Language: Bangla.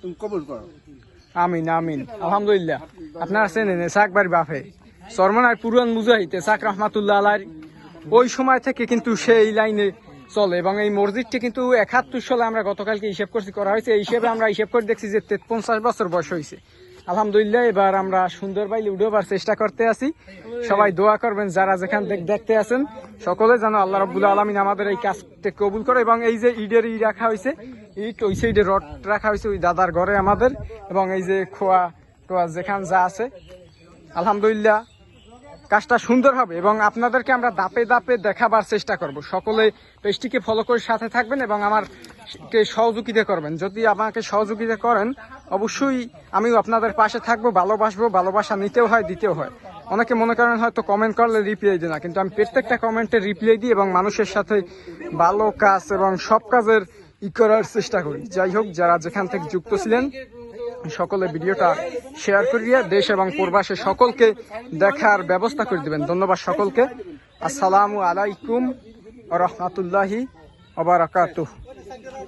তুমি কবুল আমিন আমিন। আলহামদুলিল্লাহ। আপনার চেনেন চাকবাড়ি বাফে সরমনার পুরান মুজাহিতে চাক রহমাতুল্লাহ আলার ওই সময় থেকে কিন্তু সে এই লাইনে চলে এবং এই মসজিদটি কিন্তু একাত্তর সালে আমরা গতকালকে হিসেব করছি, করা হয়েছে। এই হিসেবে আমরা হিসেব করে দেখছি যে পঞ্চাশ বছর বয়স হয়েছে। আলহামদুলিল্লাহ, এবার আমরা সুন্দর বাইলে উঠোবার চেষ্টা করতে আছি। সবাই দোয়া করবেন, যারা যেখান দেখতে আছেন, সকলে যেন আল্লাহ রব্বুল আলমিন আমাদের এই কাজটা কবুল করে এবং এই যে ইটের ই রাখা হয়েছে ইট ওই সাইডে রড রাখা হয়েছে ওই দাদার ঘরে আমাদের, এবং এই যে খোয়া টোয়া যেখান যা আছে। আলহামদুলিল্লাহ, কাজটা সুন্দর হবে, এবং আপনাদেরকে আমরা দাপে দাপে দেখাবার চেষ্টা করব। সকলে পেজটিকে ফলো করে সাথে থাকবেন এবং আমার কে সহযোগিতা করবেন। যদি আমাকে সহযোগিতা করেন, অবশ্যই আমিও আপনাদের পাশে থাকব, ভালোবাসবো, ভালোবাসা নিতেও হয়, দিতেও হয়। অনেকে মনে করেন হয়তো কমেন্ট করলে রিপ্লাই দিই না, কিন্তু আমি প্রত্যেকটা কমেন্টে রিপ্লাই দিই, এবং মানুষের সাথে ভালো কাজ এবং সব কাজের ই করার চেষ্টা করি। যাই হোক, যারা যেখান থেকে যুক্ত ছিলেন, সকলে ভিডিওটা শেয়ার করিয়া দেশ এবং প্রবাসে সকলকে দেখার ব্যবস্থা করে দেবেন। ধন্যবাদ সকলকে। আসসালামু আলাইকুম রহমতুল্লাহি ওবারাকাতুহ